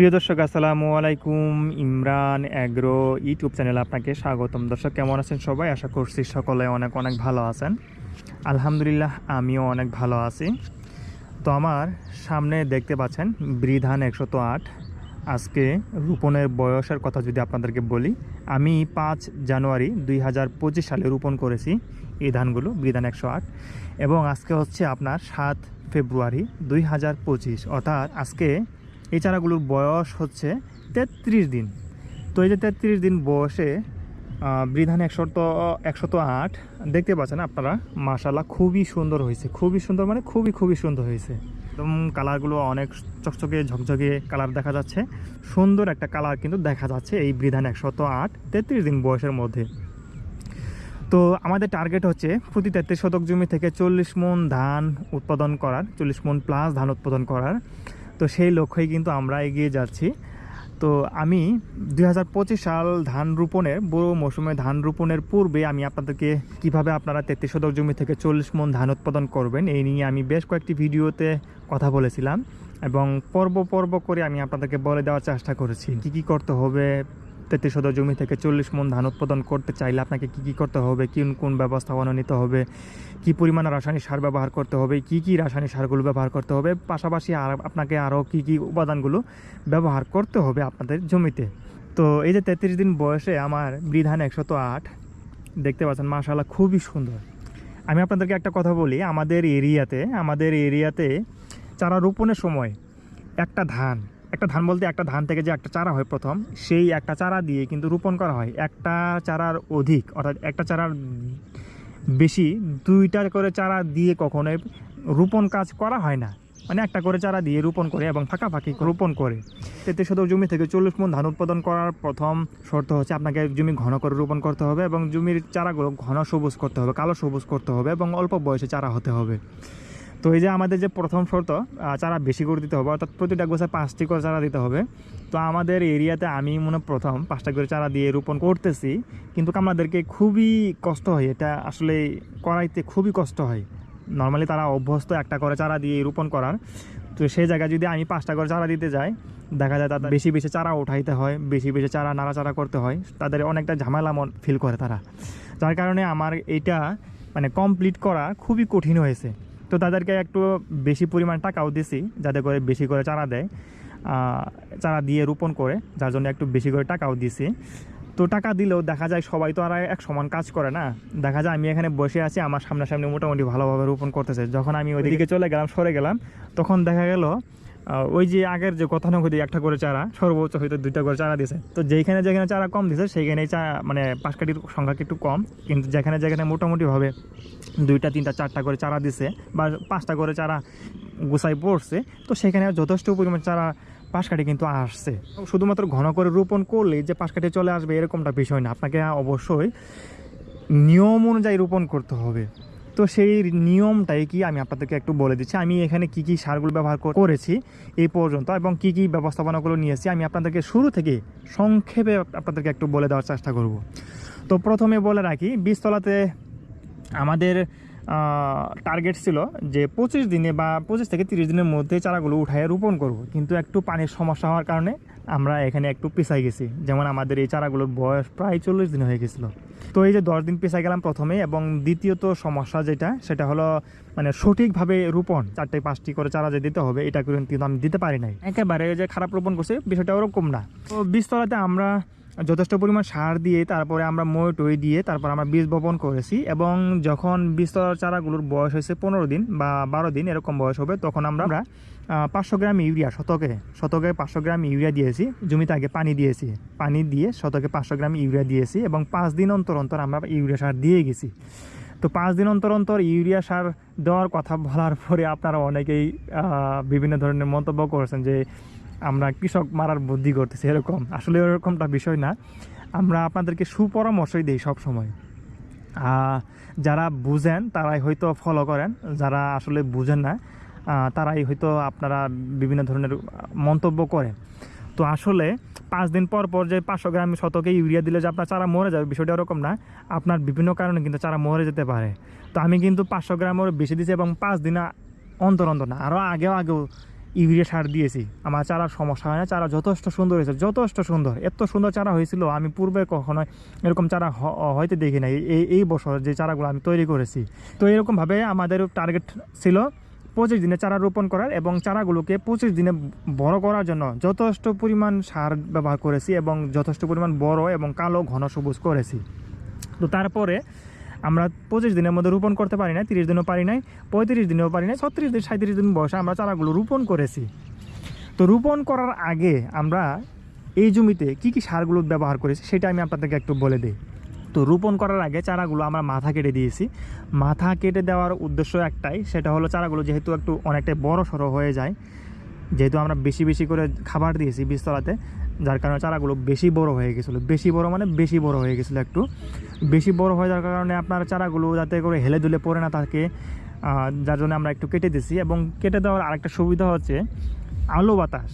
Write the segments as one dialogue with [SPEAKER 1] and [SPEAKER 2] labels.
[SPEAKER 1] প্রিয় দর্শক, আসসালামু আলাইকুম। ইমরান অ্যাগ্রো ইউটিউব চ্যানেলে আপনাকে স্বাগতম। দর্শক, কেমন আছেন সবাই? আশা করছি সকলে অনেক অনেক ভালো আছেন। আলহামদুলিল্লাহ, আমিও অনেক ভালো আছি। তো আমার সামনে দেখতে পাচ্ছেন বৃধান একশত আট। আজকে রোপণের বয়সের কথা যদি আপনাদেরকে বলি, আমি পাঁচ জানুয়ারি দুই হাজার পঁচিশ সালে রোপণ করেছি এই ধানগুলো, বৃধান একশো আট। এবং আজকে হচ্ছে আপনার সাত ফেব্রুয়ারি দুই হাজার পঁচিশ। অর্থাৎ আজকে এই চারাগুলোর বয়স হচ্ছে তেত্রিশ দিন। তো এই যে তেত্রিশ দিন বয়সে বৃধান একশত একশত আট, দেখতে পাচ্ছেন আপনারা মাশাল্লাহ খুবই সুন্দর হয়েছে। খুবই সুন্দর মানে খুবই খুবই সুন্দর হয়েছে। একদম কালারগুলো অনেক চকচকে, ঝকঝকে কালার দেখা যাচ্ছে। সুন্দর একটা কালার কিন্তু দেখা যাচ্ছে এই বৃধান একশত আট, তেত্রিশ দিন বয়সের মধ্যে। তো আমাদের টার্গেট হচ্ছে প্রতি তেত্রিশ শতক জমি থেকে চল্লিশ মন ধান উৎপাদন করার, চল্লিশ মন প্লাস ধান উৎপাদন করার। তো সেই লক্ষ্যেই কিন্তু আমরা এগিয়ে যাচ্ছি। তো আমি দু হাজার পঁচিশ সাল ধান রোপণের, বড় মৌসুমে ধান রোপণের পূর্বে আমি আপনাদেরকে কীভাবে আপনারা তেত্রিশ শতক জমি থেকে চল্লিশ মন ধান উৎপাদন করবেন, এই নিয়ে আমি বেশ কয়েকটি ভিডিওতে কথা বলেছিলাম এবং পর্ব পর্ব করে আমি আপনাদেরকে বলে দেওয়ার চেষ্টা করেছি। কী কী করতে হবে তেত্রিশ শতক জমি থেকে চল্লিশ মন ধান উৎপাদন করতে চাইলে আপনাকে কী কী করতে হবে? কোন কোন ব্যবস্থাপনা নিতে হবে? কী পরিমাণে রাসায়নিক সার ব্যবহার করতে হবে? কী কী রাসায়নিক সারগুলো ব্যবহার করতে হবে? পাশাপাশি আর আপনাকে আরও কী কী উপাদানগুলো ব্যবহার করতে হবে আপনাদের জমিতে? তো এই যে তেত্রিশ দিন বয়সে আমার বৃধান একশত আট, দেখতে পাচ্ছেন মাশাল্লাহ খুবই সুন্দর। আমি আপনাদেরকে একটা কথা বলি, আমাদের এরিয়াতে আমাদের এরিয়াতে চারা রোপণের সময় একটা ধান একটা ধান বলতে একটা ধান থেকে যে একটা চারা হয় প্রথম, সেই একটা চারা দিয়ে কিন্তু রোপণ করা হয়। একটা চারার অধিক, অর্থাৎ একটা চারার বেশি দুইটা করে চারা দিয়ে কখনোই রোপণ কাজ করা হয় না। মানে একটা করে চারা দিয়ে রোপণ করে এবং ফাঁকাফাঁকি রোপণ করে। তেত্রিশ শতক জমি থেকে চল্লিশ মন ধান উৎপাদন করার প্রথম শর্ত হচ্ছে আপনাকে জমি ঘন করে রোপণ করতে হবে এবং জমির চারাগুলো ঘন সবুজ করতে হবে, কালো সবুজ করতে হবে এবং অল্প বয়সে চারা হতে হবে। তো এই যে আমাদের যে প্রথম শর্ত চারা বেশি করে দিতে হবে, অর্থাৎ প্রতিটা গোছায় পাঁচটি করে চারা দিতে হবে। তো আমাদের এরিয়াতে আমি মনে প্রথম পাঁচটা করে চারা দিয়ে রোপণ করতেছি, কিন্তু আমাদেরকে খুবই কষ্ট হয়। এটা আসলে করাইতে খুবই কষ্ট হয়। নর্মালি তারা অভ্যস্ত একটা করে চারা দিয়ে রোপণ করার। তো সেই জায়গায় যদি আমি পাঁচটা করে চারা দিতে যাই, দেখা যায় তাদের বেশি বেশি চারা উঠাইতে হয়, বেশি বেশি চারা নাড়াচাড়া করতে হয়, তাদের অনেকটা ঝামেলা মন ফিল করে তারা। যার কারণে আমার এটা মানে কমপ্লিট করা খুবই কঠিন হয়েছে। তো তাদেরকে একটু বেশি পরিমাণ টাকাও দিছি যাতে করে বেশি করে চারা দেয় চারা দিয়ে রোপণ করে যার জন্য একটু বেশি করে টাকাও দিছি। তো টাকা দিলেও দেখা যায় সবাই তো আর এক সমান কাজ করে না। দেখা যায় আমি এখানে বসে আছি আমার সামনাসামনি মোটামুটি ভালোভাবে রোপণ করতেছে। যখন আমি ওইদিকে চলে গেলাম সরে গেলাম তখন দেখা গেল ওই যে আগের যে কথা গতানুগতি একটা করে চারা, সর্বোচ্চ হয়তো দুইটা করে চারা দিছে। তো যেখানে যেখানে চারা কম দিছে সেইখানে চা মানে পাশকাঠির সংখ্যা একটু কম। কিন্তু যেখানে যেখানে মোটামুটিভাবে দুইটা, তিনটা, চারটা করে চারা দিছে বা পাঁচটা করে চারা গুছাই পড়ছে, তো সেখানে যথেষ্ট পরিমাণ চারা পাশকাঠি কিন্তু আসছে। শুধুমাত্র ঘন করে রোপণ করলেই যে পাশকাঠি চলে আসবে এরকমটা বিষয় না। আপনাকে অবশ্যই নিয়ম অনুযায়ী রোপণ করতে হবে। তো সেই নিয়মটাই কি আমি আপনাদেরকে একটু বলে দিচ্ছি। আমি এখানে কি কি সারগুলো ব্যবহার করেছি এই পর্যন্ত এবং কি কি ব্যবস্থাপনাগুলো নিয়েছি আমি আপনাদেরকে শুরু থেকে সংক্ষেপে আপনাদেরকে একটু বলে দেওয়ার চেষ্টা করব। তো প্রথমে বলে রাখি, বীজতলাতে আমাদের টার্গেট ছিল যে পঁচিশ দিনে বা পঁচিশ থেকে তিরিশ দিনের মধ্যে চারাগুলো উঠায় রোপণ করব। কিন্তু একটু পানির সমস্যা হওয়ার কারণে আমরা এখানে একটু পিছাই গেছি। যেমন আমাদের এই চারাগুলোর বয়স প্রায় চল্লিশ দিন হয়ে গেছিল। তো এই যে দশ দিন পেশায় গেলাম প্রথমে এবং দ্বিতীয়ত সমস্যা যেটা, সেটা হলো মানে সঠিকভাবে রোপণ, চারটে পাঁচটি করে চারা যে দিতে হবে, এটা কিন্তু আমি দিতে পারি নাই। একেবারে যে খারাপ রোপণ করছে, বিষয়টা ওরকম না। তো বিস্তলাতে আমরা যথেষ্ট পরিমাণ সার দিয়ে তারপরে আমরা মই টই দিয়ে তারপর আমরা বীজ বপন করেছি এবং যখন বীজতলার চারাগুলোর বয়স হয়েছে পনেরো দিন বা বারো দিন, এরকম বয়স হবে, তখন আমরা পাঁচশো গ্রাম ইউরিয়া শতকে শতকে পাঁচশো গ্রাম ইউরিয়া দিয়েছি, জমিতে আগে পানি দিয়েছি। পানি দিয়ে শতকে পাঁচশো গ্রাম ইউরিয়া দিয়েছি এবং পাঁচ দিন অন্তর অন্তর আমরা ইউরিয়া সার দিয়ে গেছি। তো পাঁচ দিন অন্তর অন্তর ইউরিয়া সার দেওয়ার কথা বলার পরে আপনারা অনেকেই বিভিন্ন ধরনের মন্তব্য করেছেন যে আমরা কৃষক মারার বুদ্ধি করতেছি, এরকম। আসলে এরকমটা বিষয় না। আমরা আপনাদেরকে সুপরামর্শই দিই সব সময় যারা বুঝেন, তারাই হয়তো ফলো করেন। যারা আসলে বুঝেন না তারাই হয়তো আপনারা বিভিন্ন ধরনের মন্তব্য করেন। তো আসলে পাঁচ দিন পর পর যে পাঁচশো গ্রাম শতকে ইউরিয়া দিলে যে আপনার চারা মরে যাবে, বিষয়টা ওরকম না। আপনার বিভিন্ন কারণে কিন্তু চারা মরে যেতে পারে। তো আমি কিন্তু পাঁচশো গ্রামের বেশি দিয়েছি এবং পাঁচ দিন অন্তর অন্তর না আরও আগেও আগেও ইউরিয়া সার দিয়েছি। আমার চারার সমস্যা হয় না, চারা যথেষ্ট সুন্দর হয়েছে, যথেষ্ট সুন্দর। এত সুন্দর চারা হয়েছিল, আমি পূর্বে কখনো এরকম চারা হয়তো দেখি নাই। এই এই বছর যে চারাগুলো আমি তৈরি করেছি। তো এরকমভাবে আমাদের টার্গেট ছিল পঁচিশ দিনে চারা রোপণ করার এবং চারাগুলোকে পঁচিশ দিনে বড় করার জন্য যথেষ্ট পরিমাণ সার ব্যবহার করেছি এবং যথেষ্ট পরিমাণ বড় এবং কালো ঘন সবুজ করেছি। তো তারপরে আমরা পঁচিশ দিনের মধ্যে রোপণ করতে পারি না তিরিশ দিনও পারি নাই, পঁয়ত্রিশ দিনেও পারি নাই, ছত্রিশ দিন সাঁত্রিশ দিন বয়সে আমরা চারাগুলো রোপণ করেছি। তো রোপণ করার আগে আমরা এই জমিতে কি কি সারগুলো ব্যবহার করেছি সেটা আমি আপনাদেরকে একটু বলে দিই। তো রোপণ করার আগে চারাগুলো আমরা মাথা কেটে দিয়েছি। মাথা কেটে দেওয়ার উদ্দেশ্য একটাই, সেটা হলো চারাগুলো যেহেতু একটু অনেকটাই বড় সড়ো হয়ে যায়, যেহেতু আমরা বেশি বেশি করে খাবার দিয়েছি বীজতলাতে যার কারণে চারাগুলো বেশি বড় হয়ে গেছিল। বেশি বড় মানে বেশি বড় হয়ে গেছিল একটু। বেশি বড় হয়ে যাওয়ার কারণে আপনার চারাগুলো যাতে করে হেলে দুলে পড়ে না থাকে যার জন্য আমরা একটু কেটে দিছি এবং কেটে দেওয়ার আরেকটা সুবিধা হচ্ছে আলো বাতাস।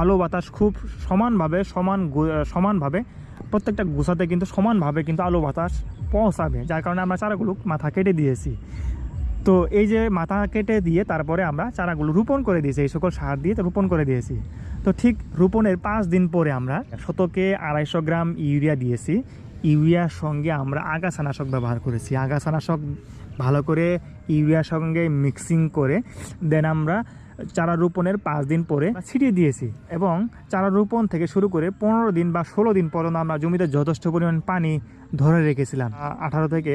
[SPEAKER 1] আলো বাতাস খুব সমানভাবে সমান সমানভাবে প্রত্যেকটা গুছাতে কিন্তু সমানভাবে কিন্তু আলো বাতাস পৌঁছাবে, যার কারণে আমরা চারাগুলো মাথা কেটে দিয়েছি। তো এই যে মাথা কেটে দিয়ে তারপরে আমরা চারাগুলো রোপণ করে দিয়েছি, এই সকল সার দিয়ে রোপণ করে দিয়েছি। তো ঠিক রোপণের পাঁচ দিন পরে আমরা শতকে আড়াইশো গ্রাম ইউরিয়া দিয়েছি। ইউরিয়ার সঙ্গে আমরা আগাছানাশক ব্যবহার করেছি। আগাছানাশক ভালো করে ইউরিয়ার সঙ্গে মিক্সিং করে দেন আমরা চারা রোপণের পাঁচ দিন পরে ছিটিয়ে দিয়েছি এবং চারা রোপণ থেকে শুরু করে পনেরো দিন বা ষোলো দিন পর্যন্ত আমরা জমিতে যথেষ্ট পরিমাণ পানি ধরে রেখেছিলাম। আঠারো থেকে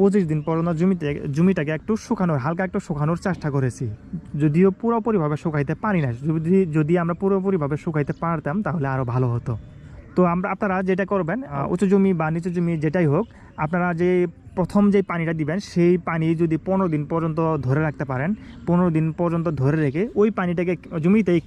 [SPEAKER 1] পঁচিশ দিন পর্যন্ত জমিতে, জমিটাকে একটু শুকানোর, হালকা একটু শুকানোর চেষ্টা করেছি। যদিও পুরোপুরিভাবে শুকাইতে পারি না যদি যদি আমরা পুরোপুরিভাবে শুকাইতে পারতাম, তাহলে আরও ভালো হতো। তো আমরা, আপনারা যেটা করবেন উঁচু জমি বা নিচু জমি যেটাই হোক, আপনারা যে প্রথম যে পানিটা দিবেন, সেই পানি যদি পনেরো দিন পর্যন্ত ধরে রাখতে পারেন, পনেরো দিন পর্যন্ত ধরে রেখে ওই পানিটাকে জমিতেই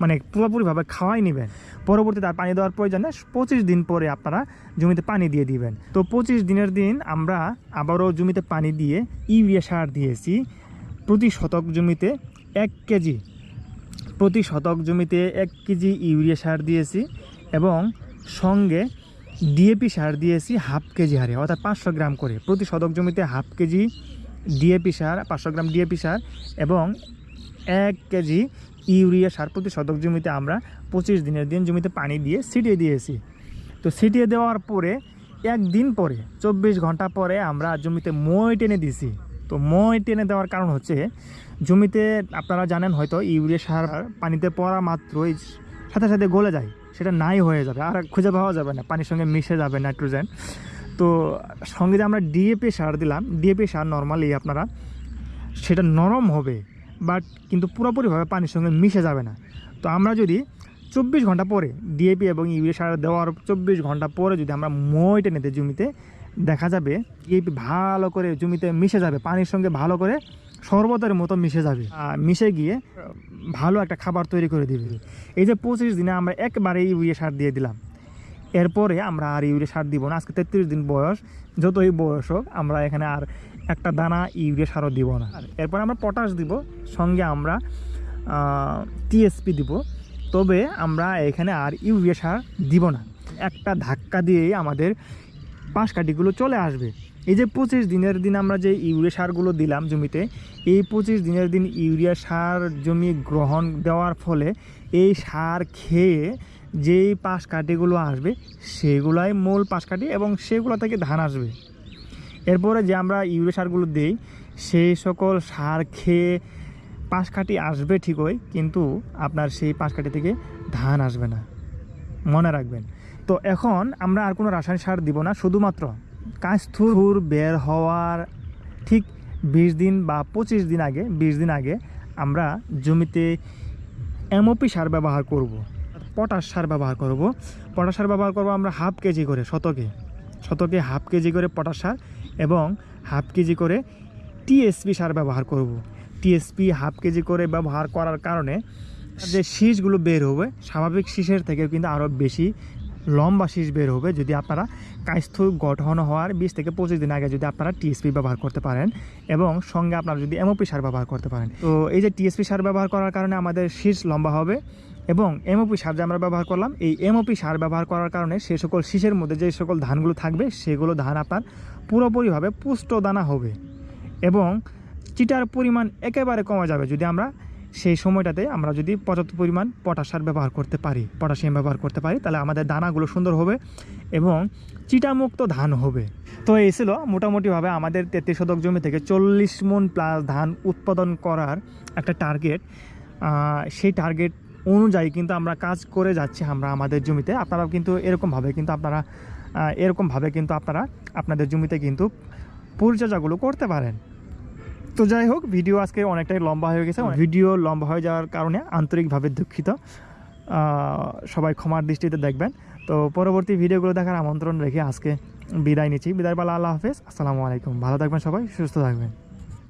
[SPEAKER 1] মানে পুরোপুরিভাবে খাওয়াই নেবেন। পরবর্তীতে আর পানি দেওয়ার প্রয়োজন নেই। পঁচিশ দিন পরে আপনারা জমিতে পানি দিয়ে দিবেন। তো পঁচিশ দিনের দিন আমরা আবারও জমিতে পানি দিয়ে ইউরিয়া সার দিয়েছি। প্রতি শতক জমিতে এক কেজি, প্রতি শতক জমিতে এক কেজি ইউরিয়া সার দিয়েছি এবং সঙ্গে ডিএপি সার দিয়েছি হাফ কেজি হারে, অর্থাৎ পাঁচশো গ্রাম করে। প্রতি শতক জমিতে হাফ কেজি ডিএপি সার, পাঁচশো গ্রাম ডিএপি সার এবং এক কেজি ইউরিয়া সার প্রতি শতক জমিতে আমরা পঁচিশ দিনের দিন জমিতে পানি দিয়ে ছিটিয়ে দিয়েছি। তো ছিটিয়ে দেওয়ার পরে একদিন পরে, চব্বিশ ঘণ্টা পরে আমরা জমিতে মই টেনে দিছি তো মই টেনে দেওয়ার কারণ হচ্ছে জমিতে আপনারা জানেন হয়তো ইউরিয়া সার পানিতে পড়া মাত্রই সাথে সাথে গলে যায়, সেটা নাই হয়ে যাবে, আর খুঁজে পাওয়া যাবে না, পানির সঙ্গে মিশে যাবে নাইট্রোজেন। তো সঙ্গে যে আমরা ডিএপি সার দিলাম, ডিএপি সার নর্মালি আপনারা, সেটা নরম হবে বাট কিন্তু পুরোপুরিভাবে পানির সঙ্গে মিশে যাবে না। তো আমরা যদি চব্বিশ ঘণ্টা পরে ডিএপি এবং ইউরিয়া সার দেওয়ার চব্বিশ ঘণ্টা পরে যদি আমরা মই টেনে দিই জমিতে, দেখা যাবে ডিএপি ভালো করে জমিতে মিশে যাবে, পানির সঙ্গে ভালো করে শরবতের মতো মিশে যাবে। মিশে গিয়ে ভালো একটা খাবার তৈরি করে দিবে। এই যে পঁচিশ দিনে আমরা একবারে ইউরিয়া সার দিয়ে দিলাম। এরপরে আমরা আর ইউরিয়া সার দিব না। আজকে তেত্রিশ দিন বয়স, যতই বয়স হোক, আমরা এখানে আর একটা দানা ইউরিয়া সারও দিব না। এরপর আমরা পটাশ দিব, সঙ্গে আমরা টিএসপি দিব। তবে আমরা এখানে আর ইউরিয়া সার দিব না। একটা ধাক্কা দিয়েই আমাদের পাশ কাঠিগুলো চলে আসবে। এই যে পঁচিশ দিনের দিন আমরা যে ইউরিয়া সারগুলো দিলাম জমিতে, এই পঁচিশ দিনের দিন ইউরিয়া সার জমি গ্রহণ দেওয়ার ফলে এই সার খেয়ে যেই পাশ কাঠিগুলো আসবে, সেগুলাই মূল পাশ কাঠি এবং সেগুলো থেকে ধান আসবে। এরপরে যে আমরা ইউরিয়া সারগুলো দিই, সেই সকল সার খেয়ে পাশ কাঠি আসবে ঠিকই, কিন্তু আপনার সেই পাশ কাঠি থেকে ধান আসবে না। মনে রাখবেন। তো এখন আমরা আর কোনো রাসায়নিক সার দিব না, শুধুমাত্র কাঁচথুর বের হওয়ার ঠিক বিশ দিন বা পঁচিশ দিন আগে, বিশ দিন আগে আমরা জমিতে এমওপি সার ব্যবহার করব। পটাশ সার ব্যবহার করব। পটাশ সার ব্যবহার করব আমরা হাফ কেজি করে, শতকে। শতকে হাফ কেজি করে পটাশ সার এবং হাফ কেজি করে টিএসপি সার ব্যবহার করব। টিএসপি হাফ কেজি করে ব্যবহার করার কারণে যে শীষগুলো বের হবে, স্বাভাবিক শীষের থেকেও কিন্তু আরও বেশি লম্বা শীষ বের হবে। যদি আপনারা কাস্থ গঠন হওয়ার বিশ থেকে পঁচিশ দিন আগে যদি আপনারা টিএসপি ব্যবহার করতে পারেন এবং সঙ্গে আপনারা যদি এমওপি সার ব্যবহার করতে পারেন। তো এই যে টিএসপি সার ব্যবহার করার কারণে আমাদের শীষ লম্বা হবে। এবং এমওপি সার যে আমরা ব্যবহার করলাম, এই এমওপি সার ব্যবহার করার কারণে সে সকল শীষের মধ্যে যে সকল ধানগুলো থাকবে, সেগুলো ধান আপনার পুরোপুরিভাবে পুষ্ট দানা হবে এবং চিটার পরিমাণ একেবারে কমা যাবে যদি আমরা সেই সময়টাতে আমরা যদি পর্যাপ্ত পরিমাণ পটাশ সার ব্যবহার করতে পারি, পটাশিয়াম ব্যবহার করতে পারি, তাহলে আমাদের দানাগুলো সুন্দর হবে এবং চিটামুক্ত ধান হবে। তো এই ছিল মোটামুটিভাবে আমাদের তেত্রিশ শতক জমি থেকে চল্লিশ মন প্লাস ধান উৎপাদন করার একটা টার্গেট সেই টার্গেট অনুযায়ী কিন্তু আমরা কাজ করে যাচ্ছি আমরা আমাদের জমিতে। আপনারাও কিন্তু এরকমভাবে কিন্তু আপনারা এরকমভাবে কিন্তু আপনারা আপনাদের জমিতে কিন্তু পরিচর্যাগুলো করতে পারেন। তো যাই হোক ভিডিও আজকে অনেকটাই লম্বা হয়ে গেছে। ভিডিও লম্বা হয়ে যাওয়ার কারণে আন্তরিকভাবে দুঃখিত। সবাই ক্ষমার দৃষ্টিতে দেখবেন। তো পরবর্তী ভিডিওগুলো দেখার আমন্ত্রণ রেখে আজকে বিদায় নিচ্ছি। বিদায় বেলা আল্লাহ হাফেজ। আসসালামু আলাইকুম। ভালো থাকবেন সবাই সুস্থ থাকবেন।